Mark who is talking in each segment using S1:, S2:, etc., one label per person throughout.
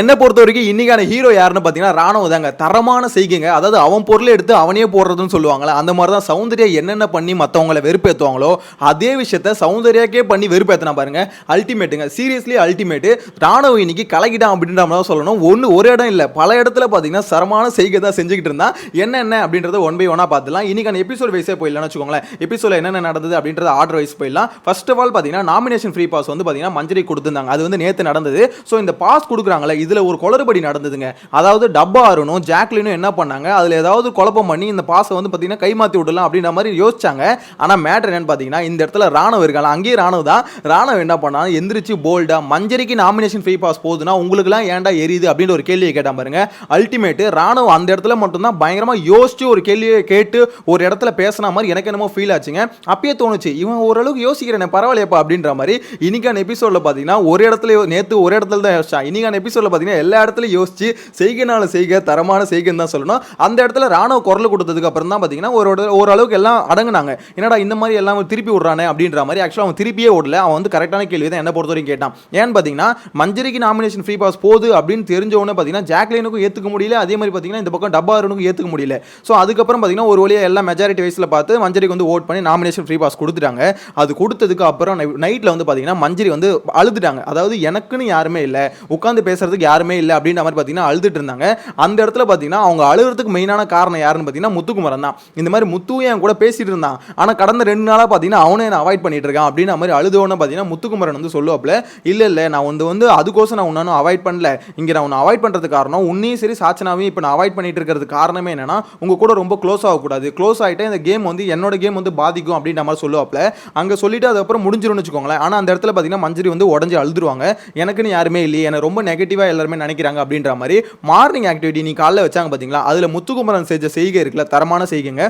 S1: என்னை பொறுத்த வரைக்கும் இன்னைக்கான ஹீரோ யாருன்னு பார்த்தீங்கன்னா ராணுவ தாங்க. தரமான செய்கைங்க. அதாவது அவன் பொருளை எடுத்து அவனே போடுறதுன்னு சொல்லுவாங்களே அந்த மாதிரி தான் சௌந்தர்யா என்னென்ன பண்ணி மற்றவங்களை வெறுப்பேற்றுவாங்களோ அதே விஷயத்த சௌந்தர்யாக்கே பண்ணி வெறுப்பேற்றினா பாருங்க அல்டிமேட்டுங்க சீரியஸ்லி அல்டிமேட்டு ராணுவ இன்னைக்கு கலகிட்டான் அப்படின்ற மாதிரி தான் சொல்லணும். ஒன்று ஒரு இடம் இல்லை. பல இடத்துல பார்த்தீங்கன்னா சரமான செய்கை தான் செஞ்சுக்கிட்டு இருந்தா என்ன என்ன அப்படின்றத ஒன் பை ஒன்னாக பார்த்துலாம் இன்னைக்கான எபிசோட் வைஸே போயிடலாம்னு வச்சுக்கோங்களேன். எபிசோட என்னென்ன நடந்தது அப்படின்றத ஆர்டர் வைஸ் போயிடலாம். ஃபர்ஸ்ட் ஆஃப் ஆல் பார்த்தீங்கன்னா நாமினேஷன் ஃப்ரீ பாஸ் வந்து பார்த்தீங்கன்னா மஞ்சரி கொடுத்துருந்தாங்க. அது வந்து நேற்று நடந்தது. ஸோ இந்த பாஸ் கொடுக்குறாங்களே இதில் ஒரு குளறுபடி நடந்ததுங்க. அதாவது டப்பா அருணும் ஜாக்லினும் என்ன பண்ணாங்க? அதில் ஏதாவது குழப்பம் பண்ணி இந்த பாஸை வந்து பார்த்தீங்கன்னா கைமாற்றி விடலாம் அப்படின்ற மாதிரி யோசிச்சாங்க. ஆனால் மேட்டர் என்னன்னு பார்த்தீங்கன்னா இந்த இடத்துல ராணுவ இருக்காங்க. அங்கேயே ராணுவ தான். ராணுவ என்ன பண்ணா எந்திரிச்சு போல்டாக மஞ்சரிக்கு நாமினேஷன் ஃப்ரீ பாஸ் போகுதுன்னா உங்களுக்குலாம் ஏன்டா எரியுது அப்படின்ற ஒரு கேள்வியை கேட்டான் பாருங்க. அல்டிமேட்டு ராணுவ அந்த இடத்துல மட்டும்தான் பயங்கரமாக யோசிச்சு ஒரு கேள்வியை கேட்டு ஒரு இடத்துல பேசின மாதிரி எனக்கு என்னமோ ஃபீல் ஆச்சுங்க. அப்பயே தோணுச்சு இவன் ஓரளவுக்கு யோசிக்கிறேன் பரவாயில்லையப்பா அப்படின்ற மாதிரி இன்னைக்கான எபிசோடில் பார்த்தீங்கன்னா ஒரு இடத்துல நேற்று ஒரு இடத்துல தான் யோசிச்சா இன்னைக்கான எபிசோடில் பார்த்தீங்கன்னா எல்லா இடத்துலையும் யோசிச்சு செய்கைனால செய்க தரமான செய்கைன்னு தான் சொல்லணும். அந்த இடத்துல ராணுவ குரல் கொடுத்ததுக்கு அப்புறம் தான் பார்த்தீங்கன்னா ஒரு ஒரு- ஓரளவுக்கு எல்லாம் அடங்குனாங்க. என்னடா இந்த மாதிரி எல்லாம் திருப்பி விடுறானே அப்படின்ற மாதிரி ஆக்சுவலாக அவன் திருப்பியே ஓடல அவன் வந்து கரெக்டான கேள்வி தான் என்ன பொறுத்த வரைக்கும் கேட்டான். ஏன்னு பார்த்தீங்கன்னா மஞ்சரிக்கு நாமினேஷன் ஃப்ரீ பாஸ் போகுது அப்படின்னு தெரிஞ்ச உடனே பார்த்தீங்கன்னா ஜாக்லினுக்கும் ஏற்றுக்க முடியல. அதே மாதிரி பார்த்தீங்கன்னா இந்த பக்கம் டப்பாருனுக்கும் ஏற்றுக்க முடியல. ஸோ அதுக்கப்புறம் பார்த்தீங்கன்னா ஒரு வழியாக எல்லாம் மெஜாரிட்டி வயசில் பார்த்து மஞ்சரிக்கு வந்து ஓட் பண்ணி நாமினேஷன் ஃப்ரீ பாஸ் கொடுத்துட்டாங்க. அது கொடுத்ததுக்கு அப்புறம் நைட்டில் வந்து பார்த்தீங்கன்னா மஞ்சரி வந்து அழுதுட்டாங்க. அதாவது எனக்குன்னு யாருமே இல்லை. உட்காந்து பேசுறது பேசுறதுக்கு யாருமே இல்லை அப்படின்ற மாதிரி பார்த்தீங்கன்னா அழுதுட்டு இருந்தாங்க. அந்த இடத்துல பார்த்தீங்கன்னா அவங்க அழுகிறதுக்கு மெயினான காரணம் யாருன்னு பார்த்தீங்கன்னா முத்துக்குமரன் தான். இந்த மாதிரி முத்து என் கூட பேசிட்டு இருந்தான்? ஆனால் கடந்த ரெண்டு நாளாக பார்த்தீங்கன்னா அவனே என்ன அவாய்ட் பண்ணிட்டு இருக்கான் அப்படின்ற மாதிரி அழுதோன்னு பார்த்தீங்கன்னா முத்துக்குமரன் வந்து சொல்லுவாப்ல இல்லை இல்லை நான் வந்து வந்து அதுக்கோசம் நான் உன்னும் அவாய்ட் பண்ணல. இங்கே நான் உன்னை அவாய்ட் பண்ணுறதுக்கு காரணம் உன்னையும் சரி சாச்சனாவையும் இப்போ நான் அவாய்ட் பண்ணிட்டு இருக்கிறது காரணமே என்னன்னா உங்க கூட ரொம்ப க்ளோஸ் ஆகக்கூடாது. க்ளோஸ் ஆகிட்டே இந்த கேம் வந்து என்னோட கேம் வந்து பாதிக்கும் அப்படின்ற மாதிரி சொல்லுவாப்ல அங்கே சொல்லிட்டு அதுக்கப்புறம் முடிஞ்சிரும்னு வச்சுக்கோங்களேன். ஆனால் அந்த இடத்துல பார்த்தீங்கன்னா மஞ்சரி வந்து உடஞ்சி அழுதுருவாங்க. எனக்குன்னு யாருமே இல்லையே. எனக்கு ரொம்ப நெகட்டிவாக எல்லாருமே நினைக்கிறாங்க அப்படின்ற மாதிரி மார்னிங் ஆக்டிவிட்டி நீ காலைல வச்சாங்க பார்த்தீங்களா அதில் முத்துக்குமரன் செஞ்ச செய்கை இருக்குல்ல தரமான செய்கைங்க.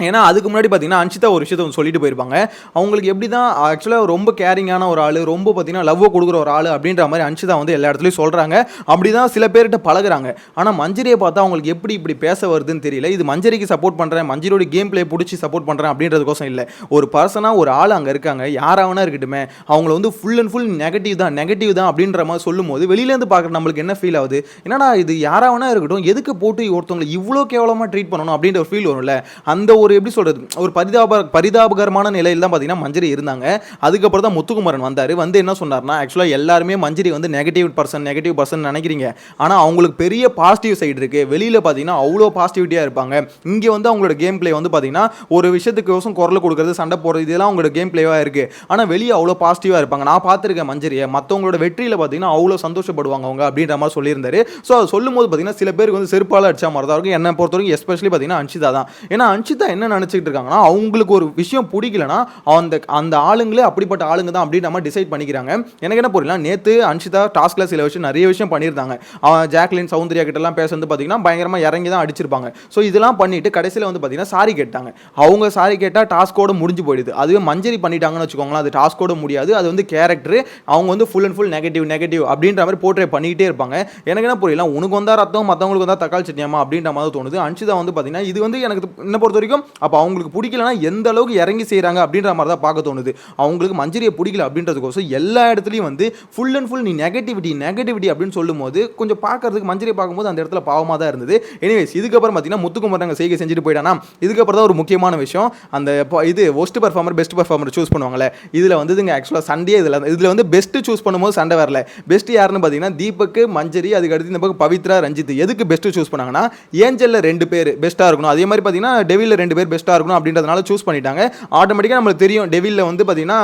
S1: ஏன்னா அதுக்கு முன்னாடி பார்த்தீங்கன்னா அன்ஷிதா ஒரு விஷயத்த வந்து சொல்லிட்டு போயிருப்பாங்க. அவங்களுக்கு எப்படி தான் ஆக்சுவலாக ரொம்ப கேரிங்கான ஒரு ஆள் ரொம்ப பார்த்தீங்கன்னா லவ்வை கொடுக்குற ஒரு ஆள் அப்படின்ற மாதிரி அன்ஷிதா வந்து எல்லா இடத்துலையும் சொல்கிறாங்க அப்படி தான் சில பேர்கிட்ட பழகுறாங்க. ஆனால் மஞ்சரியை பார்த்தா அவங்களுக்கு எப்படி இப்படி பேச வருதுன்னு தெரியல. இது மஞ்சரிக்கு சப்போர்ட் பண்ணுறேன் மஞ்சரியோட கேம் ப்ளே பிடிச்சி சப்போர்ட் பண்ணுறேன் அப்படின்றதுக்கோசம் இல்லை. ஒரு பர்சனாக ஒரு ஆள் அங்கே இருக்காங்க. யாராவனா இருக்கட்டுமே அவங்கள வந்து ஃபுல் அண்ட் ஃபுல் நெகட்டிவ் தான் நெகட்டிவ் தான் அப்படின்ற மாதிரி சொல்லும் போது வெளியிலேருந்து பார்க்குற நம்மளுக்கு என்ன ஃபீல் ஆகுது? என்னடா இது யாராவனா இருக்கட்டும் எதுக்கு போட்டு ஒருத்தவங்களை இவ்வளோ கேவலமாக ட்ரீட் பண்ணணும் அப்படின்ற ஒரு ஃபீல் வரும்ல. அந்த ஒரு ஒரு எப்படி சொல்கிறது ஒரு பரிதாப பரிதாபகரமான நிலையில் தான் பார்த்தீங்கன்னா மஞ்சரி இருந்தாங்க. அதுக்கப்புறம் தான் முத்துக்குமரன் வந்தார். வந்து என்ன சொன்னார்னா ஆக்சுவலாக எல்லாருமே மஞ்சரி வந்து நெகட்டிவ் பர்சன் நெகட்டிவ் பர்சன் நினைக்கிறீங்க. ஆனால் அவங்களுக்கு பெரிய பாசிட்டிவ் சைடு இருக்குது வெளியில் பார்த்தீங்கன்னா அவ்வளோ பாசிட்டிவிட்டியாக இருப்பாங்க. இங்கே வந்து அவங்களோட கேம் ப்ளே வந்து பார்த்தீங்கன்னா ஒரு விஷயத்துக்கோசம் குரல் கொடுக்குறது சண்டை போடுறது இதெல்லாம் அவங்களோட கேம் ப்ளேவாக இருக்குது ஆனால் வெளியே அவ்வளோ பாசிட்டிவாக இருப்பாங்க. நான் பார்த்துருக்கேன் மஞ்சரியை. மற்றவங்களோட வெற்றியில் பார்த்தீங்கன்னா அவ்வளோ சந்தோஷப்படுவாங்க அவங்க அப்படின்ற மாதிரி சொல்லியிருந்தாரு. ஸோ அது சொல்லும்போது பார்த்தீங்கன்னா சில பேருக்கு வந்து செருப்பால் அடிச்ச மாதிரி தான் இருக்கும். என்னை பொறுத்த வரைக்கும் எஸ்பெஷலி பார்த்தீங்கன்னா அன்ஷிதா தான். ஏன்னா அன்ஷிதா என்ன நினச்சிட்டு இருக்காங்கன்னா அவங்களுக்கு ஒரு விஷயம் பிடிக்கலனா அந்த அந்த ஆளுங்களே அப்படிப்பட்ட ஆளுங்க தான் அப்படின்னு நம்ம டிசைட் பண்ணிக்கிறாங்க. எனக்கு என்ன புரியல நேற்று அன்ஷிதா டாஸ்க்ல சில விஷயம் நிறைய விஷயம் பண்ணியிருந்தாங்க. அவன் ஜாக்லின் சௌந்தர்யா கிட்டலாம் பேச வந்து பார்த்தீங்கன்னா பயங்கரமாக இறங்கி தான் அடிச்சிருப்பாங்க. ஸோ இதெல்லாம் பண்ணிட்டு கடைசியில் வந்து பார்த்தீங்கன்னா சாரி கேட்டாங்க. அவங்க சாரி கேட்டால் டாஸ்கோட முடிஞ்சு போயிடுது. அதுவே மஞ்சரி பண்ணிட்டாங்கன்னு வச்சுக்கோங்களேன் அது டாஸ்கோட முடியாது. அது வந்து கேரக்டர் அவங்க வந்து full and full negative negative அப்படின்ற மாதிரி போர்ட்ரே பண்ணிக்கிட்டே இருப்பாங்க. எனக்கு என்ன புரியல உனக்கு வந்தால் ரத்தம் மற்றவங்களுக்கு வந்தால் தக்காளி சட்னியாமா அப்படின்ற மாதிரி தோணுது. அன்ஷிதா வந்து பார்த்தீங்கன்னா இது வந்து எனக்கு என்ன பொறுத்த வரைக்கும் அப்போ அவங்களுக்கு பிடிக்கலனா எந்த அளவுக்கு இறங்கி செய்கிறாங்க அப்படின்ற மாதிரி தான் பார்க்க தோணுது. அவங்களுக்கு மஞ்சரியை பிடிக்கல அப்படின்றதுக்கோசம் எல்லா இடத்துலையும் வந்து ஃபுல் அண்ட் ஃபுல் நீ நெகட்டிவிட்டி நெகட்டிவிட்டி அப்படின்னு சொல்லும்போது கொஞ்சம் பார்க்கறதுக்கு மஞ்சரியை பார்க்கும்போது அந்த இடத்துல பாவமாக தான் இருந்தது. எனிவேஸ் இதுக்கப்புறம் பார்த்தீங்கன்னா முத்துக்குமரன் அங்கே செய்கை செஞ்சுட்டு போயிட்டானா? இதுக்கப்புறம் தான் ஒரு முக்கியமான விஷயம். அந்த இது worst performer best performer choose பண்ணுவாங்களே இதில் வந்து இதுங்க ஆக்சுவலாக சண்டே இதில் இதில் வந்து பெஸ்ட்டு சூஸ் பண்ணும்போது சண்டை வரல. பெஸ்ட் யாருன்னு பார்த்தீங்கன்னா தீபக் மஞ்சரி அதுக்கடுத்து இந்த பக்கம் பவித்ரா ரஞ்சித். எதுக்கு பெஸ்ட்டு சூஸ் பண்ணாங்கன்னா ஏஞ்சலில் ரெண்டு பேர் பெஸ்ட்டாக இருக்கணும். அதே மாதிரி பார்த்தீங்கன்னா டெவிலில் ரெண்டு பேர் பெஸ்ட்டாக இருக்கணும் அப்படின்றதுனால சூஸ் பண்ணிட்டாங்க. ஆட்டோமேட்டிக்காக நம்மளுக்கு தெரியும் டெவிலில் வந்து பார்த்தீங்கன்னா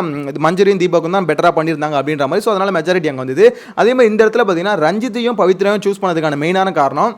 S1: மஞ்சரியும் தீபக்கும் தான் பெட்டராக பண்ணியிருந்தாங்க அப்படின்ற மாதிரி. ஸோ அதனால் மெஜாரிட்டி அங்கே வந்தது. அதே மாதிரி இந்த இடத்துல பார்த்தீங்கன்னா ரஞ்சித்தையும் பவித்ரையும் சூஸ் பண்ணதுக்கான மெயினான காரணம்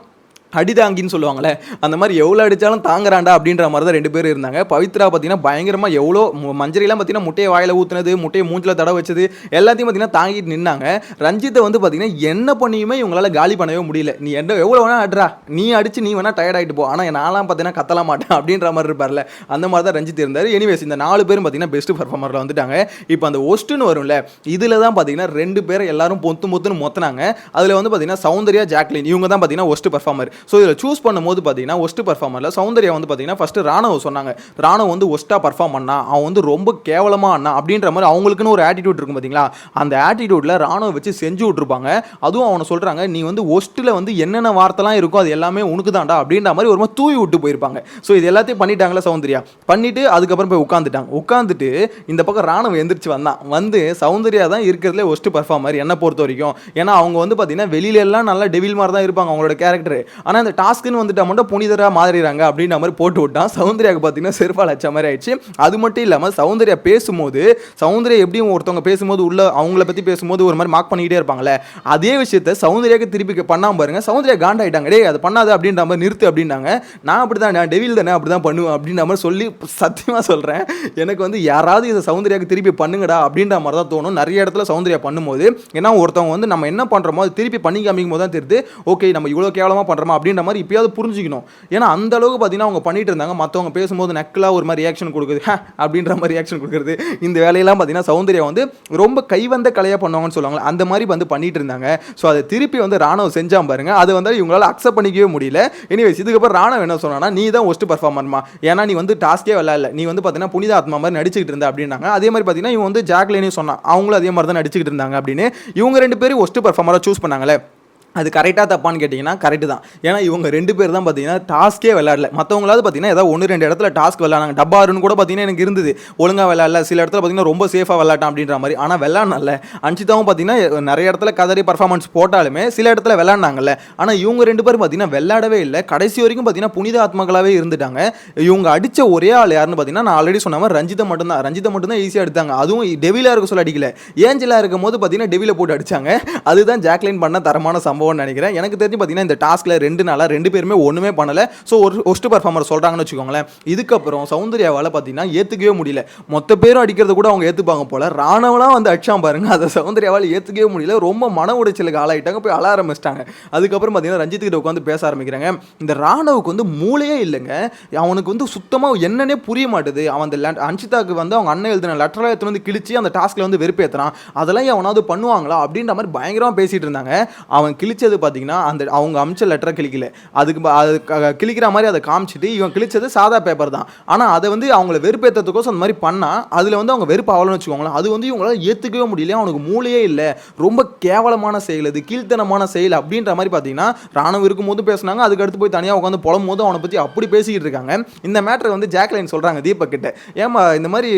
S1: அடிதாங்கின்னு சொல்லுவாங்களே அந்த மாதிரி எவ்வளோ அடித்தாலும் தாங்குறாண்டா அப்படின்ற மாதிரி தான் ரெண்டு பேரும் இருந்தாங்க. பவித்ரா பார்த்தீங்கன்னா பயங்கரமாக எவ்வளோ மஞ்சரிலாம் பார்த்தீங்கன்னா முட்டையை வாயில் ஊற்றுனது முட்டையை மூஞ்சில் தடவை வச்சது எல்லாத்தையும் பார்த்தீங்கன்னா தாங்கிட்டு நின்னாங்க. ரஞ்சித்தை வந்து பார்த்தீங்கன்னா என்ன பண்ணியுமே இவங்களால காலி பண்ணவே முடியல. நீ என்ன எவ்வளோ வேணால் அட்ரா நீ அடிச்சு நீ வேணால் டயர்ட் ஆகிட்டு போ. ஆனால் நான்லாம் பார்த்தீங்கன்னா கத்தலாம் மாட்டேன் அப்படின்ற மாதிரி இருப்பார்ல. அந்த மாதிரி தான் ரஞ்சித் இருந்தார். எனிவேஸ் இந்த நாலு பேரும் பார்த்தீங்கன்னா பெஸ்ட் பர்ஃபார்மரில் வந்துட்டாங்க. இப்போ அந்த ஒஸ்ட்டுன்னு வரும்ல இதில் தான் பார்த்தீங்கன்னா ரெண்டு பேரை எல்லாரும் பொத்து மொத்துன்னு மொத்தினாங்க. அதில் வந்து பார்த்தீங்கன்னா சௌந்தர்யா ஜாக்லின் இவங்க தான் பார்த்தீங்கன்னா ஒஸ்ட் பர்ஃபார்மர் ஸோ இதில் சூஸ் பண்ணும்போது பார்த்தீங்கன்னா ஒஸ்ட் பர்ஃபார்மரில் சௌந்தர்யா வந்து பார்த்தீங்கன்னா ஃபஸ்ட்டு ராணுவ சொன்னாங்க. ராணுவ வந்து ஒஸ்ட்டாக பர்ஃபார்ம் பண்ணா அவன் வந்து ரொம்ப கேவலமாக அண்ணா அப்படின்ற மாதிரி அவங்களுக்குன்னு ஒரு ஆட்டிடியூட் இருக்கும் பார்த்தீங்களா? அந்த ஆட்டிடியூட்டில் ராணுவ வச்சு செஞ்சு விட்ருப்பாங்க அதுவும் அவனை சொல்கிறாங்க நீ வந்து ஒஸ்ட்டில் வந்து என்னென்ன வார்த்தைலாம் இருக்கோ அது எல்லாமே உனக்கு தான்டா அப்படின்ற மாதிரி ஒரு மாதிரி தூவி விட்டு போயிருப்பாங்க. ஸோ இது எல்லாத்தையும் பண்ணிட்டாங்களா சௌந்தர்யா. பண்ணிவிட்டு அதுக்கப்புறம் போய் உட்காந்துட்டாங்க உட்காந்துட்டு இந்த பக்கம் ராணுவ எந்திரிச்சு வந்தான் வந்து சௌந்தர்யா தான் இருக்கிறதுல ஒஸ்ட்டு பர்ஃபார்மர் என்னை பொறுத்த வரைக்கும். ஏன்னா அவங்க வந்து பார்த்தீங்கன்னா வெளியில எல்லாம் நல்லா டெவில் மாதிரி தான் இருப்பாங்க அவங்களோட கேரக்டர் ஆனால் அந்த டாஸ்க்குன்னு வந்துட்டா மட்டும் புனிதராக மாறிடுறாங்க அப்படின்ற மாதிரி போட்டு விட்டான் சௌந்தர்யாவுக்கு பார்த்தீங்கன்னா செருப்பால் அச்ச மாதிரி ஆயிடுச்சு. அது மட்டும் இல்லாமல் சௌந்தர்யா பேசும்போது சௌந்தர்யா எப்படியும் ஒருத்தவங்க பேசும்போது உள்ள அவங்கள பற்றி பேசும்போது ஒரு மாதிரி மார்க் பண்ணிக்கிட்டே இருப்பாங்களே அதே விஷயத்த சௌந்தர்யாவுக்கு திருப்பி பண்ணாம பாருங்க. சௌந்தர்யா காண்டாயிட்டாங்க. டே அது பண்ணாது அப்படின்ற மாதிரி நிறுத்து அப்படின்னாங்க. நான் அப்படி தான் நான் டெவில் தானே அப்படி தான் பண்ணுவேன் அப்படின்ற மாதிரி சொல்லி சத்தியமாக சொல்கிறேன் எனக்கு வந்து யாராவது இதை சௌந்தர்யாவுக்கு திருப்பி பண்ணுங்கடா அப்படின்ற மாதிரி தான் தோணும். நிறைய இடத்துல சௌந்தர்யா பண்ணும்போது ஏன்னா ஒருத்தவங்க வந்து நம்ம என்ன பண்ணுறோமோ அது திருப்பி பண்ணி காமிக்கும் போது தான் தெரியுது ஓகே நம்ம இவ்வளோ கேவலமாக பண்ணுறோமா அப்படின்ற மாதிரி இப்பயாவது புரிஞ்சுக்கணும். ஏன்னா அந்த அளவுக்கு பார்த்தீங்கன்னா அவங்க பண்ணிட்டு இருந்தாங்க. மற்றவங்க பேசும்போது நக்கலாக ஒரு மாதிரி ரியாக்ஷன் கொடுக்குது. அப்படின்ற மாதிரி ரியாக்ஷன் கொடுக்குறது. இந்த வேலையெல்லாம் பார்த்தீங்கன்னா சௌந்தர்யா வந்து ரொம்ப கைவந்த கலையாக பண்ணுவாங்கன்னு சொல்லுவாங்க அந்த மாதிரி வந்து பண்ணிட்டு இருந்தாங்க. ஸோ அதை திருப்பி வந்து ராணுவம் செஞ்சாம் பாருங்க. அது வந்து இவங்களால அக்செப்ட் பண்ணிக்கவே முடியல. எனிவேஸ் இதுக்கப்புறம் ராணுவம் என்ன சொன்னா நீ தான் ஒஸ்ட் பர்ஃபார்மர்மா ஏன்னா நீ வந்து டாஸ்கே விளையாடல. நீ வந்து பார்த்தீங்கன்னா புனித ஆத்மா மாதிரி நடிச்சுக்கிட்டு இருந்த அப்படின்னாங்க. அதே மாதிரி பார்த்தீங்கன்னா இவன் வந்து ஜாக்லேனையும் சொன்னான். அவங்களும் அதே மாதிரி தான் நடிச்சுக்கிட்டு இருந்தாங்க அப்படின்னு. இவங்க ரெண்டு பேரும் ஒஸ்ட் பர்ஃபார்மராக சூஸ் பண்ணாங்களே. அது கரெக்டாக தப்பான்னு கேட்டிங்கன்னா கரெக்டு தான். ஏன்னா இவங்க ரெண்டு பேர் தான் பார்த்தீங்கன்னா டாஸ்க்கே விளையாடல. மற்றவங்களாவது பார்த்தீங்கன்னா ஏதாவது ஒன்று ரெண்டு இடத்துல டாஸ்க் விளையாடாங்க டப்பாருன்னு கூட பார்த்தீங்கன்னா எனக்கு இருந்தது. ஒழுங்காக விளாட்ல சில இடத்துல பார்த்தீங்கன்னா ரொம்ப சேஃபாக விளாட்டான் அப்படின்ற மாதிரி. ஆனால் விளையாடல அன்சிதாவும் பார்த்தீங்கன்னா நிறைய இடத்துல கதறி பர்ஃபார்மன்ஸ் போட்டாலுமே சில இடத்துல விளாட்னாங்கல்ல ஆனால் இவங்க ரெண்டு பேரும் பார்த்தீங்கன்னா விளாடவே இல்லை. கடைசி வரைக்கும் பார்த்தீங்கன்னா புனித ஆத்மகளாகவே இருந்துட்டாங்க. இவங்க அடித்த ஒரே ஆள் யாருன்னு பார்த்தீங்கன்னா நான் ஆல்ரெடி சொன்ன மாதிரி ரஞ்சிதா மட்டும்தான். ரஞ்சிதா மட்டும்தான் ஈஸியாக எடுத்தாங்க. அதுவும் டெவிலாக இருக்க சொல்ல அடிக்கல. ஏஞ்சலாக இருக்கும் போது பார்த்தீங்கன்னா டெவில போட்டு அடிச்சாங்க. அதுதான் ஜாக்லைன் பண்ண தரமான சம்பவம்னு நினைக்கிறேன். எனக்கு தெரிஞ்சு பார்த்தீங்கன்னா இந்த டாஸ்க்கில் ரெண்டு நாளாக ரெண்டு பேருமே ஒன்றுமே பண்ணலை. ஸோ ஒரு ஒஸ்ட் பர்ஃபார்மர் சொல்கிறாங்கன்னு வச்சுக்கோங்களேன். இதுக்கப்புறம் சௌந்தர்யாவால் பார்த்தீங்கன்னா ஏற்றுக்கவே முடியல. மொத்த பேரும் அடிக்கிறத கூட அவங்க ஏற்றுப்பாங்க போல. ராணவெலாம் வந்து அடிச்சான் பாருங்க. அதை சௌந்தர்யாவால் ஏற்றுக்கவே முடியல. ரொம்ப மன உடைச்சலுக்கு ஆளாயிட்டாங்க. போய் அழ ஆரம்பிச்சிட்டாங்க. அதுக்கப்புறம் பார்த்தீங்கன்னா ரஞ்சித் கிட்ட உட்காந்து பேச ஆரம்பிக்கிறாங்க. இந்த ராணவுக்கு வந்து மூளையே இல்லைங்க. அவனுக்கு வந்து சுத்தமாக என்னன்னே புரிய மாட்டுது. அவன் அந்த லேண்ட் அன்சிதாக்கு வந்து அவங்க அண்ணன் எழுதின லெட்டராக எடுத்து வந்து கிழிச்சு அந்த டாஸ்க்கில் வந்து வெறுப்பேற்றுறான் அதெல்லாம் எவனாவது பண்ணுவாங்களா? அப்படின்ற மாதிரி பயங்கரமாக பேசிட்டு இருந்தாங்க. அவன் கிழிச்சது பார்த்தீங்கன்னா அந்த அவங்க அமிச்ச லெட்டரை கிழிக்கல. அதுக்கு அது கிழிக்கிற மாதிரி அதை காமிச்சிட்டு இவன் கிழிச்சது சாதா பேப்பர் தான். ஆனால் அதை வந்து அவங்கள வெறுப்பேற்றதுக்கோசம் அந்த மாதிரி பண்ணால் அதில் வந்து அவங்க வெறுப்பு ஆகலன்னு வச்சுக்கோங்களேன் அது வந்து இவங்களால் ஏற்றுக்கவே முடியல அவனுக்கு மூளையே இல்லை. ரொம்ப கேவலமான செயல் இது கீழ்த்தனமான செயல் அப்படின்ற மாதிரி பார்த்தீங்கன்னா ராணுவம் இருக்கும்போது பேசுனாங்க அதுக்கு அடுத்து போய் தனியாக உட்காந்து புலம்பும் போது அவனை பற்றி அப்படி பேசிக்கிட்டு இருக்காங்க. இந்த மேட்டரை வந்து ஜாக்லைன் சொல்கிறாங்க தீபக் கிட்ட. ஏமா இந்த மாதிரி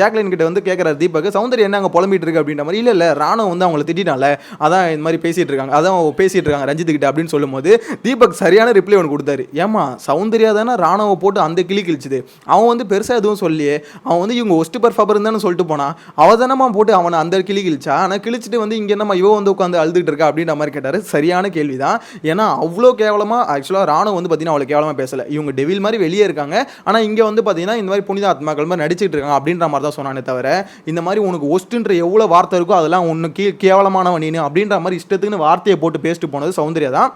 S1: ஜாக்லைன் கிட்ட வந்து கேட்குறாரு தீபக் சௌந்தர்யா என்ன அங்கே புலம்பிட்டு இருக்கு அப்படின்ற மாதிரி இல்லை இல்லை ராணுவம் வந்து அவங்கள திட்டினால அதான் இந்த மாதிரி பேசிகிட்டு இருக்காங்க. அதான் பேசிகிட்டு பேசிட்டு இருக்காங்க ரஞ்சித் கிட்ட அப்படின்னு சொல்லும்போது தீபக் சரியான ரிப்ளை ஒன்று கொடுத்தாரு. ஏமா சௌந்தர்யா தானே ராணுவ போட்டு அந்த கிளி கிழிச்சுது. அவன் வந்து பெருசாக எதுவும் சொல்லியே அவன் வந்து இவங்க ஒஸ்ட் பர்ஃபார்மர் தானே சொல்லிட்டு போனான் அவ தானம்மா போட்டு அவனை அந்த கிளி கிழிச்சா? ஆனால் கிழிச்சிட்டு வந்து இங்கே என்னம்மா இவன் வந்து உட்காந்து அழுதுகிட்டு இருக்கா அப்படின்ற மாதிரி கேட்டார். சரியான கேள்வி தான் ஏன்னா அவ்வளோ கேவலமாக ஆக்சுவலாக ராணுவ வந்து பார்த்தீங்கன்னா அவ்வளோ கேவலமாக பேசலை. இவங்க டெவில் மாதிரி வெளியே இருக்காங்க. ஆனால் இங்கே வந்து பார்த்தீங்கன்னா இந்த மாதிரி புனித ஆத்மாக்கள் மாதிரி நடிச்சிட்டு இருக்காங்க அப்படின்ற மாதிரி தான் சொன்னானே தவிர இந்த மாதிரி உனக்கு ஒஸ்ட்டுன்ற எவ்வளோ வார்த்தை இருக்கோ அதெல்லாம் ஒன்று கீ கேவலமானவன் அப்படின்ற மாதிரி இஷ்டத்துக்குன்னு வார்த்தையை போட்டு பேச பேசிட்டு போனது சௌந்தர்யா தான்.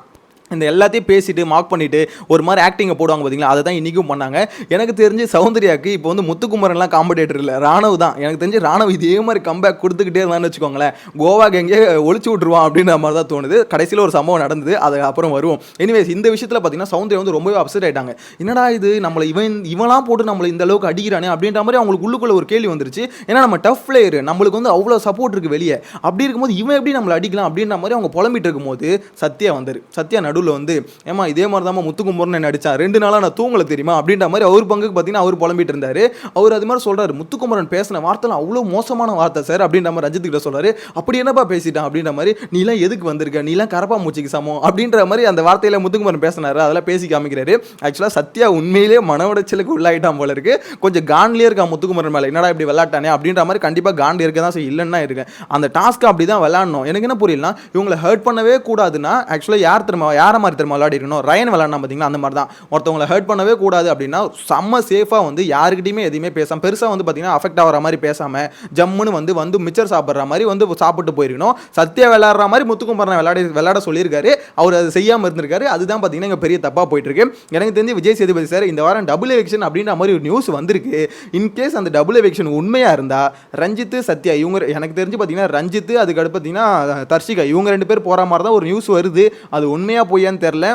S1: இந்த எல்லாத்தையும் பேசிட்டு மார்க் பண்ணிட்டு ஒரு மாதிரி ஆக்டிங்கை போடுவாங்க பார்த்தீங்களா அதை தான் இன்றைக்கும் பண்ணாங்க. எனக்கு தெரிஞ்சு சௌந்தர்யாக்கு இப்போ வந்து முத்துக்குமரன்லாம் காம்படேட்டர் இல்லை. ராணுவ தான். எனக்கு தெரிஞ்சு ராணுவ இதே மாதிரி கம்பேக் கொடுத்துக்கிட்டே இருந்தான்னு வச்சுக்கோங்களேன். கோவாக்கு எங்கேயே ஒழிச்சு விட்ருவான் அப்படின்ற மாதிரி தான் தோணுது. கடைசியில் ஒரு சம்பவம் நடந்தது. அது அப்புறம் வருவோம். எனிவேஸ் இந்த விஷயத்தில் பார்த்தீங்கன்னா சௌந்தர்யா வந்து ரொம்பவே அப்செட் ஆகிட்டாங்க என்னடா இது? நம்மளை இவன் இவன்லாம் போட்டு நம்மளை இந்த அளவுக்கு அடிக்கிறானே அப்படின்ற மாதிரி அவங்களுக்கு உள்ளுக்குள்ள ஒரு கேள்வி வந்துருச்சு. ஏன்னா நம்ம டஃப் பிளேயர் நம்மளுக்கு வந்து அவ்வளோ சப்போர்ட் இருக்கு வெளியே. அப்படி இருக்கும்போது இவன் எப்படி நம்மளை அடிக்கலாம் அப்படின்ற மாதிரி அவங்க புலம்பிட்டு இருக்கும்போது சத்யா வந்தார். சத்யா நடுவில் வந்து ஏமா இதே மாதிரி தான் முத்துக்குமரன் நடிச்சான் ரெண்டு நாளாக நான் தூங்கலை தெரியுமா? அப்படின்ற மாதிரி அவர் பங்குக்கு பார்த்தீங்கன்னா அவர் புலம்பிட்டு இருந்தார். அவர் அது மாதிரி சொல்கிறார் முத்துக்குமரன் பேசின வார்த்தைலாம் அவ்வளோ மோசமான வார்த்தை சார் அப்படின்ற மாதிரி ரஞ்சித் கிட்ட சொல்கிறார் அப்படி என்னப்பா பேசிட்டான்? அப்படின்ற மாதிரி நீலாம் எதுக்கு வந்திருக்க? நீலாம் கரப்பா மூச்சிக்கு சமம் அப்படின்ற மாதிரி அந்த வார்த்தையில் முத்துக்குமரன் பேசினார். அதெல்லாம் பேசி காமிக்கிறாரு. ஆக்சுவலாக சத்யா உண்மையிலேயே மன உடைச்சலுக்கு உள்ளாயிட்டான் போல இருக்கு. கொஞ்சம் கான்லேயே இருக்கான் முத்துக்குமரன் மேலே? என்னடா இப்படி விளாட்டானே அப்படின்ற மாதிரி கண்டிப்பாக காண்டு இருக்க தான் சரி இல்லைன்னா இருக்கேன் அந்த டாஸ்க்கு அப்படி தான் விளாடணும் எனக்கு என்ன புரியலனா இவங்களை ஹர்ட் பண்ணவே கூடாதுன்னா ஆக்சுவலாக யார் திரும்ப யார் மாதிரி திரும்ப விளையாடி இருக்கணும்? ரயன் விளாட்னா பார்த்தீங்களா அந்த மாதிரி தான். ஒருத்தவங்களை ஹர்ட் பண்ணவே கூடாது அப்படின்னா செம்ம சேஃபாக வந்து யாருக்கிட்டையுமே எதுவுமே பேசாமல் பெருசாக வந்து பார்த்தீங்கன்னா அஃபெக்ட் ஆகிற மாதிரி பேசாமல் ஜம்முன்னு வந்து வந்து மிச்சர் சாப்பிட்ற மாதிரி வந்து சாப்பிட்டு போயிருக்கணும். சத்யா விளையாடுற மாதிரி முத்துக்குமரனை விளையாடி விளையாட சொல்லியிருக்காரு. அவர் அதை செய்யாமல் இருந்திருக்காரு. அதுதான் பார்த்தீங்கன்னா இங்கே பெரிய தப்பாக போயிட்டு இருக்கு எனக்கு தெரிஞ்சு விஜய் சேதுபதி சார் இந்த வாரம் டபுள் எவிக்ஷன் அப்படின்ற மாதிரி ஒரு நியூஸ் வந்திருக்கு. இன்கேஸ் அந்த டபுள் எவிக்ஷன் உண்மையாக இருந்தால் ரஞ்சித்து சத்யா இவங்க எனக்கு தெரிஞ்சு பார்த்தீங்கன்னா ரஞ்சித்து அதுக்கடுத்து பார்த்தீங்கன்னா தர்ஷிகா இவங்க ரெண்டு பேர் போகிற மாதிரி தான் ஒரு நியூஸ் வருது. அது உண்மையாக போய் பொய்யான்னு தெரில.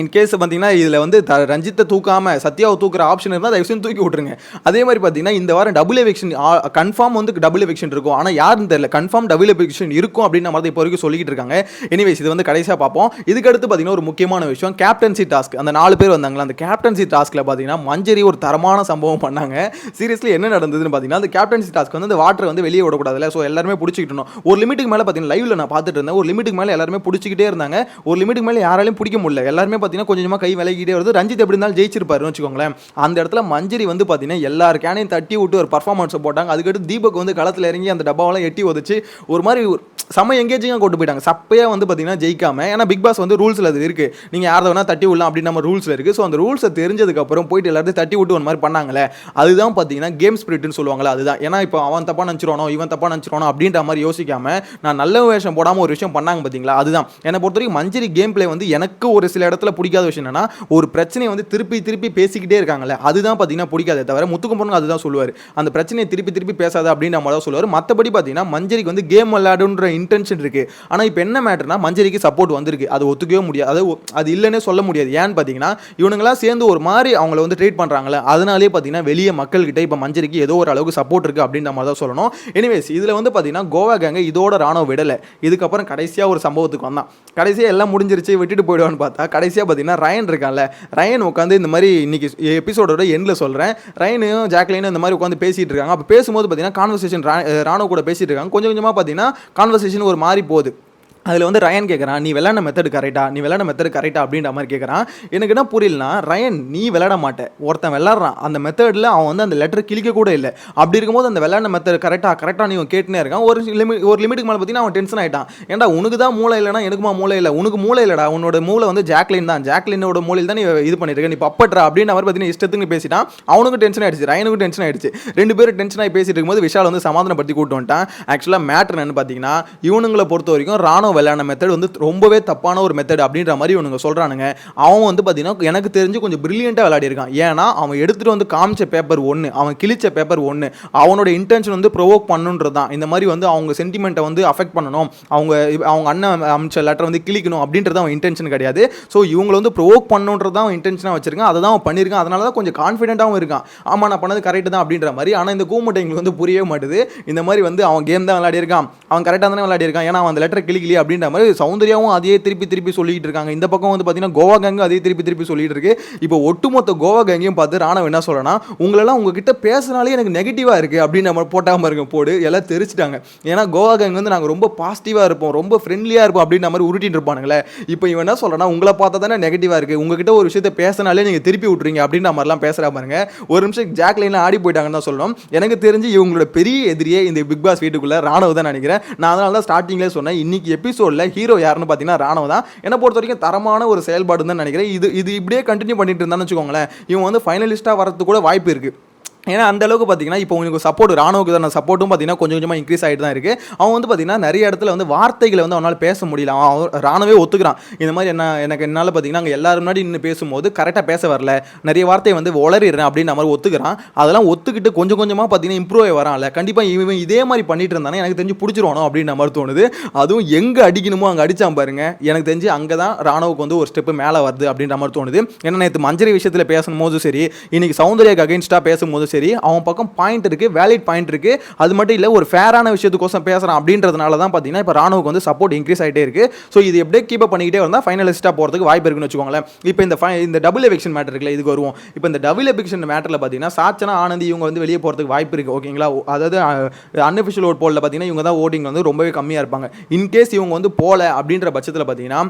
S1: இன் கேஸ் பார்த்தீங்கன்னா இதில் வந்து த ரஞ்சித்தை தூக்காமல் சத்யாவை தூக்குற ஆப்ஷன் இருந்தால் தயவுசெய்து தூக்கி விட்ருங்க அதே மாதிரி பார்த்தீங்கன்னா இந்த வாரம் டபுள் எவிக்ஷன் கன்ஃபார்ம் வந்து டபுள் எவிக்ஷன் இருக்கும். ஆனால் யாருன்னு தெரியல. கன்ஃபார்ம் டபுள் எவிக்ஷன் இருக்கும் அப்படின்னு நம்ம இப்போ வரைக்கும் சொல்லிக்கிட்டு இருக்காங்க. எனிவேஸ் இது வந்து கடைசியாக பார்ப்போம். இதுக்கு அடுத்து பார்த்தீங்கன்னா ஒரு முக்கியமான விஷயம் கேப்டன்சி டாஸ்க் அந்த நாலு பேர் வந்தாங்களா அந்த கேப்டன்சி டாஸ்க்கில் பார்த்தீங்கன்னா மஞ்சரி ஒரு தரமான சம்பவம் பண்ணாங்க. சீரியஸ்லி என்ன நடந்ததுன்னு பார்த்தீங்கன்னா அந்த கேப்டன்சி டாஸ்க் வந்து அந்த வாட்டர் வந்து வெளியே விடக்கூடாதுல ஸோ எல்லாருமே பிடிச்சிக்கிட்டணும் ஒரு லிமிட்டுக்கு மேலே பார்த்தீங்கன்னா லைவ்ல நான் பார்த்துட்டு இருந்தேன். ஒரு லிமிட்டுக்கு மேலே எல்லாருமே பிடிச்சிக்கிட்டே இருந்தாங்க. ஒரு லிமிட்டுக்கு மேலே யாராலையும் பிடிக்க முடியல. எல்லாருமே பார்த்தீங்கன்னா கொஞ்சம் கொஞ்சமாக கை விலகிட்டே வருது. ரஞ்சித் எப்படி இருந்தாலும் ஜெயிச்சிருப்பாருன்னு வச்சுக்கோங்களேன். அந்த இடத்துல மஞ்சரி வந்து பார்த்தீங்கன்னா எல்லார் கேனையும் தட்டி விட்டு ஒரு பர்ஃபார்மன்ஸை போட்டாங்க. அதுக்கடுத்து தீபக் வந்து களத்தில் இறங்கி அந்த டப்பாவெல்லாம் எட்டி உதச்சு ஒரு மாதிரி செம்ம எங்கேஜிங்காக கொண்டு போயிட்டாங்க. சப்பையாக வந்து பார்த்தீங்கன்னா ஜெயிக்காமல் ஏன்னா பிக் பாஸ் வந்து ரூல்ஸில் அது இருக்குது நீங்கள் யாரை வேணால் தட்டி விடலாம் அப்படின்னு நம்ம ரூல்ஸில் இருக்குது ஸோ அந்த ரூல்ஸை தெரிஞ்சதுக்கப்புறம் போயிட்டு எல்லாத்தையும் தட்டி விட்டு ஒரு மாதிரி பண்ணாங்களே அதுதான் பார்த்தீங்கன்னா கேம் ஸ்பிரிட்னு சொல்லுவாங்களே அதுதான். ஏன்னா இப்போ அவன் தப்பாக நினச்சிருவானோ இவன் தப்பாக நினச்சிருவானோ அப்படின்ற மாதிரி யோசிக்காமல் நான் நல்ல வேஷம் போடாமல் ஒரு விஷயம் பண்ணாங்க பார்த்தீங்களா அதுதான். என்னை பொறுத்த வரைக்கும் மஞ்சரி கேம் பிளே வந்து எனக்கு ஒரு சில இடத்துல பிடிக்காத விஷயம் என்னன்னா ஒரு பிரச்சனையை வந்து திருப்பி திருப்பி பேசிக்கிட்டே இருக்காங்கல்ல அதுதான் பார்த்தீங்கன்னா பிடிக்காதே தவிர முத்துக்குமரன் அதுதான் சொல்லுவார். அந்த பிரச்சனையை திருப்பி திருப்பி பேசாத அப்படின்னு மாதிரி தான் சொல்லுவார். மற்றபடி பார்த்தீங்கன்னா மஞ்சரிக்கு வந்து கேம் விளையாடுன்ற இன்டென்ஷன் இருக்குது ஆனால் இப்போ என்ன மேட்டர்னா மஞ்சரிக்கு சப்போர்ட் வந்திருக்கு. அது ஒத்துக்கவே முடியாது. அது அது இல்லைன்னே சொல்ல முடியாது. ஏன்னு பார்த்தீங்கன்னா இவனுங்களாம் சேர்ந்து ஒரு மாதிரி அவங்கள வந்து ட்ரீட் பண்ணுறாங்களே அதனாலே பார்த்தீங்கன்னா வெளியே மக்கள்கிட்ட இப்போ மஞ்சரிக்கு ஏதோ ஒரு அளவுக்கு சப்போர்ட் இருக்குது அப்படின்னு நம்ம தான் சொல்லணும். எனிவேஸ் இதில் வந்து பார்த்தீங்கன்னா கோவா கேங்க இதோட ராணுவ விடலை. இதுக்கப்புறம் கடைசியாக ஒரு சம்பவத்துக்கு வந்தான். கடைசியாக எல்லாம் முடிஞ்சிருச்சு விட்டுட்டு போயிடுவான்னு பார்த்தா கடைசியாக பார்த்தீங்கன்னா ரயன் இருக்கான்ல. ரயன் உட்காந்து இந்த மாதிரி இன்னைக்கு எபிசோடோட எண்டில் சொல்கிறேன் ரயனும் ஜாக்லினும் இந்த மாதிரி உட்காந்து பேசிட்டு இருக்காங்க. அப்போ பேசும்போது பார்த்தீங்கன்னா கான்வர்சேஷன் ராணுவ கூட பேசிட்டு இருக்காங்க. கொஞ்சம் கொஞ்சமாக பார்த்தீங்கன்னா கான்வர்சேஷன் ஒரு மாதிரி போகுது. அதில் வந்து ரயன் கேட்குறான் நீ விளாண்ட மெத்தடு கரெக்டா நீ விளையாட மெத்தடு கரெக்டா அப்படின்ற மாதிரி கேட்குறான் எனக்கு என்ன புரியலனா ரயன் நீ விளாட மாட்டேன் ஒருத்தன் விளாட்றான் அந்த மெத்தடில் அவன் வந்து அந்த லெட்டர் கிழிக்க கூட இல்லை. அப்படி இருக்கும்போது அந்த விளையாட மெத்தட் கரெக்டாக கரெக்டாக நீ கேட்டுனே இருக்கான். ஒரு லிமிட் ஒரு லிமிட்டுக்கு மேலே பார்த்தீங்கன்னா அவன் டென்ஷன் ஆகிட்டான் ஏன்டா உனக்கு தான் மூளை இல்லைனா எனக்குமா மூளை இல்லை? உனக்கு மூளை இல்லைடா. உன்னோட மூளை வந்து ஜாக்லின் தான். ஜாக்லினோட மூலையில் தான் நீ இது பண்ணியிருக்க நீ பப்பட்றா அப்படின்ற மாதிரி பார்த்தீங்கன்னா இஷ்டத்துக்கு பேசிட்டான். அவனுக்கும் டென்ஷன் ஆயிடுச்சு. ரயனுக்கும் டென்ஷன் ஆயிடுச்சு. ரெண்டு பேரும் டென்ஷன் ஆகி பேசிட்டு இருக்கும்போது விஷால் வந்து சமாதானப்படுத்தி கூட்டு வந்துட்டான். ஆக்சுவலாக மேட்ரு என்னன்னு பார்த்தீங்கன்னா இவனுங்களை பொறுத்த வரைக்கும் ராணுவ விளையாடின மெத்தட் வந்து ரொம்பவே தப்பான ஒரு மெத்தட் அப்படின்ற மாதிரி இவனுங்க சொல்கிறானுங்க அவன் வந்து பார்த்தீங்கன்னா எனக்கு தெரிஞ்சு கொஞ்சம் பிரில்லியண்ட்டாக விளையாடிருக்கான். ஏன்னா அவன் எடுத்துகிட்டு வந்து காமிச்ச பேப்பர் ஒன்று அவன் கிழிச்ச பேப்பர் ஒன்று அவனோட இன்டென்ஷன் வந்து ப்ரொவோக் பண்ணுன்றது தான் இந்த மாதிரி வந்து அவங்க சென்டிமெண்ட்டை வந்து அஃபெக்ட் பண்ணணும். அவங்க அவங்க அண்ணன் அமைச்ச லெட்டர் வந்து கிழிக்கணும் அப்படின்றது அவன் இன்டென்ஷன் கிடையாது. ஸோ இவங்களை வந்து ப்ரொவோக் பண்ணுன்றது தான் அவன் இன்டென்ஷனாக வச்சிருக்கான். அதை தான் அவன் பண்ணியிருக்கான். அதனால தான் கொஞ்சம் கான்ஃபிடென்ட்டாகவும் இருக்கான். ஆமாம் நான் பண்ணது கரெக்டு தான் அப்படின்ற மாதிரி. ஆனால் இந்த கூமுட்டை எங்களுக்கு வந்து புரியவே மாட்டுது. இந்த மாதிரி வந்து அவன் கேம் தான் விளையாடிருக்கான் அவன் கரெக்டாக தானே விளையாடிருக்கான் ஏன்னா அவன் அந்த லெட்டர் கிளிக்கலையே அப்படின்ற மாதிரி சௌந்தர்யாவும் அதையே திருப்பி திருப்பி சொல்லிட்டு இருக்காங்க. இந்த பக்கம் வந்து பார்த்தீங்கன்னா கோவா கேங்கு அதே திருப்பி திருப்பி சொல்லிட்டு இருக்கு. இப்போ ஒட்டுமொத்த கோவா கேங்கையும் பார்த்து ராணவ என்ன சொல்றேன்னா உங்களெல்லாம் உங்ககிட்ட பேசினாலே எனக்கு நெகட்டிவாக இருக்குது அப்படின்னு நம்ம போட்டாமல் இருக்க போடு. எல்லாம் தெரிச்சிட்டாங்க ஏன்னா கோவா கேங் வந்து நாங்கள் ரொம்ப பாசிட்டிவாக இருப்போம் ரொம்ப ஃப்ரெண்ட்லியாக இருப்போம் அப்படின்ற மாதிரி உருட்டிட்டு இருப்பானுங்களே. இப்போ இவன் என்ன சொல்கிறேன்னா உங்களை பார்த்தா தானே நெகட்டிவாக இருக்குது உங்ககிட்ட ஒரு விஷயத்த பேசினாலே நீங்கள் திருப்பி விட்றீங்க அப்படின்ற மாதிரிலாம் பேசுகிறா பாருங்க. ஒரு நிமிஷம் ஜாக்லைனில் ஆடி போயிட்டாங்கன்னு தான் சொல்லணும். எனக்கு தெரிஞ்சு இவங்களோட பெரிய எதிரியே இந்த பிக் பாஸ் வீட்டுக்குள்ளே ராணுவ தான் நினைக்கிறேன். நான் அதனால தான் ஸ்டார்டிங்லேயே சொன்னேன். இன்னைக்கு எபிசோடில் ஹீரோ யாருன்னு பார்த்தீங்கன்னா ராணுவ தான். என்னை பொறுத்த வரைக்கும் தரமான ஒரு செயல்பாடு தான் நினைக்கிறேன். இது இது இப்படியே கண்டினியூ பண்ணிட்டு இருந்தான்னு வச்சுக்கோங்களேன். இவன் வந்து ஃபைனலிஸ்ட்டாக வரது கூட வாய்ப்பு இருக்குது ஏன்னா அந்த அளவுக்கு பார்த்தீங்கன்னா இப்போ உங்களுக்கு சப்போர்ட் ராணுவுக்கு தான் சப்போர்ட்டும் பார்த்தீங்கன்னா கொஞ்சம் கொஞ்சமாக இன்க்ரீஸ் ஆகிட்டு தான் இருக்குது அவன் வந்து பார்த்தீங்கன்னா நிறைய இடத்துல வந்து வார்த்தைகளை வந்து அவனால் பேச முடியல. அவன் ராணுவே ஒத்துக்கிறான். இந்த மாதிரி என்ன எனக்கு என்னால் பார்த்தீங்கன்னா அங்கே எல்லாரும் முன்னாடி நின்று பேசும்போது கரெக்டாக பேச வரல. நிறைய வார்த்தையை வந்து உளறிடுறேன் அப்படின்னு மாதிரி ஒத்துக்கிறான். அதெல்லாம் ஒத்துக்கிட்டு கொஞ்சம் கொஞ்சமாக பார்த்தீங்கன்னா இம்ப்ரூவ் ஆகி வரான்ல. கண்டிப்பாக இவன் இதே மாதிரி பண்ணிட்டு இருந்தானே எனக்கு தெரிஞ்சு பிடிச்சிருவானோ அப்படின்னு மாதிரி தோணுது. அதுவும் எங்கே அடிக்கணுமோ அங்கே அடிச்சான் பாருங்க. எனக்கு தெரிஞ்சு அங்கே தான் ராணுவுக்கு வந்து ஒரு ஸ்டெப்பு மேலே வருது அப்படின்ற மாதிரி தோணுது. ஏன்னா நேற்று மஞ்சரி விஷயத்தில் பேசும்போதும் சரி இன்னைக்கு சௌந்தர்யாக்கு அகைன்ஸ்டாக பேசும்போதும் சரி அவன் பக்கம் பாயிண்ட் இருக்குது வேலிட் பாயிண்ட் இருக்குது அது மட்டும் இல்லை ஒரு ஃபேரான விஷயத்துக்கோசம் பேசுகிறான் அப்படின்றதுனால தான் பார்த்தீங்கன்னா இப்போ ராணுவுக்கு வந்து சப்போர்ட் இன்க்ரீஸ் ஆகிட்டே இருக்குது ஸோ இது எப்படியே கீப் பண்ணிக்கிட்டே வந்தால் ஃபைனலிஸ்ட்டாக போகிறதுக்கு வாய்ப்பு இருக்குன்னு வச்சுக்கோங்களேன். இப்போ இந்த ஃபை இந்த டபுள் எவிக்ஷன் மேட்டர் இருக்குல்ல இதுக்கு வருவோம். இப்போ இந்த டபுள் எவிக்ஷன் மேட்டரில் பார்த்தீங்கன்னா சாச்சனா ஆனந்தி இவங்க வந்து வெளியே போகிறதுக்கு வாய்ப்பு இருக்குது ஓகேங்களா அதாவது அன்அஃபிஷியல் ஓட் போலில் பார்த்தீங்கன்னா இவங்க தான் ஓட்டிங் வந்து ரொம்பவே கம்மியாக இருப்பாங்க. இன்கேஸ் இவங்க வந்து போல அப்படின்ற பட்சத்தில் பார்த்தீங்கன்னா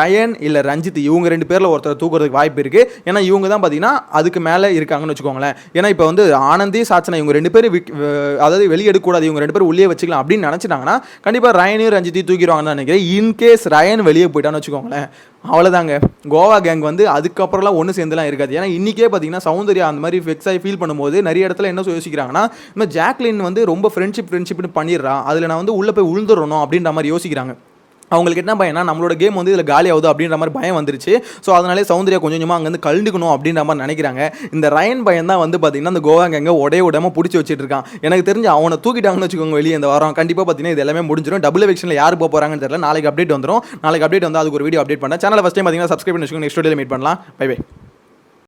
S1: ரயன் இல்லை ரஞ்சித் இவங்க ரெண்டு பேரில் ஒருத்தர் தூக்குறதுக்கு வாய்ப்பு இருக்குது ஏன்னா இவங்க தான் பார்த்தீங்கன்னா அதுக்கு மேலே இருக்காங்கன்னு வச்சுக்கோங்களேன். ஏன்னா இப்போ வந்து ஆனந்தி சாச்சனா இவங்க ரெண்டு பேரும் விக்- அதாவது வெளியே இவங்க ரெண்டு பேரும் உள்ளே வச்சுக்கலாம் அப்படின்னு நினச்சிட்டாங்கன்னா கண்டிப்பாக ரயனையும் ரஞ்சித்தையும் தூக்கிடுவாங்கன்னு நினைக்கிறேன். இன்கேஸ் ரயன் வெளியே போயிட்டான்னு வச்சுக்கோங்களேன் அவ்வளோதாங்க கோவா கேங் வந்து அதுக்கப்புறம்லாம் ஒன்று சேர்ந்துலாம் இருக்காது. ஏன்னா இன்றைக்கே பார்த்தீங்கன்னா சௌந்தர்யா அந்த மாதிரி ஃபிக்ஸ் ஆகி ஃபீல் பண்ணும்போது நிறைய இடத்துல என்ன யோசிக்கிறாங்கன்னா இந்த ஜாக்லின் வந்து ரொம்ப ஃப்ரெண்ட்ஷிப் ஃப்ரெண்ட்ஷிப்னு பண்ணிடுறான் அதில் நான் வந்து உள்ளே போய் உழுந்துடணும் அப்படின்ற மாதிரி யோசிக்கிறாங்க. அவங்களுக்கு என்ன பயம்னா நம்மளோட கேம் வந்து இதில் காலி ஆகுது அப்படின்ற மாதிரி பயம் வந்துருச்சு. ஸோ அதனாலே சௌந்தர்யா கொஞ்சம் கொஞ்சமாக அங்கேருந்து கழுந்துக்கணும் அப்படின்ற மாதிரி நினைக்கிறாங்க. இந்த ரயன் பையன் தான் வந்து பார்த்தீங்கன்னா அந்த கோவா கேங்க உடைய விடாம பிடிச்சி வச்சுட்டு இருக்கான். எனக்கு தெரிஞ்சு அவனை தூக்கிட்டாங்கன்னு வச்சுக்கோங்க வெளியே இந்த வாரம். கண்டிப்பாக பார்த்தீங்கன்னா இது எல்லாமே முடிஞ்சிடும் டபுள் எவிக்ஷனில் யார் போக போகிறாங்கன்னு தெரியல. நாளைக்கு அப்டேட் வந்துடும் நாளைக்கு அப்டேட் வந்து அதுக்கு ஒரு வீடியோ அப்டேட் பண்ணேன் சேனல் ஃபஸ்ட் டைம் பார்த்தீங்கன்னா சப்ஸ்கிரைப் பண்ணி வச்சுக்கோங்க. நெக்ஸ்ட் வீடியோ மீட் பண்ணலாம். Bye bye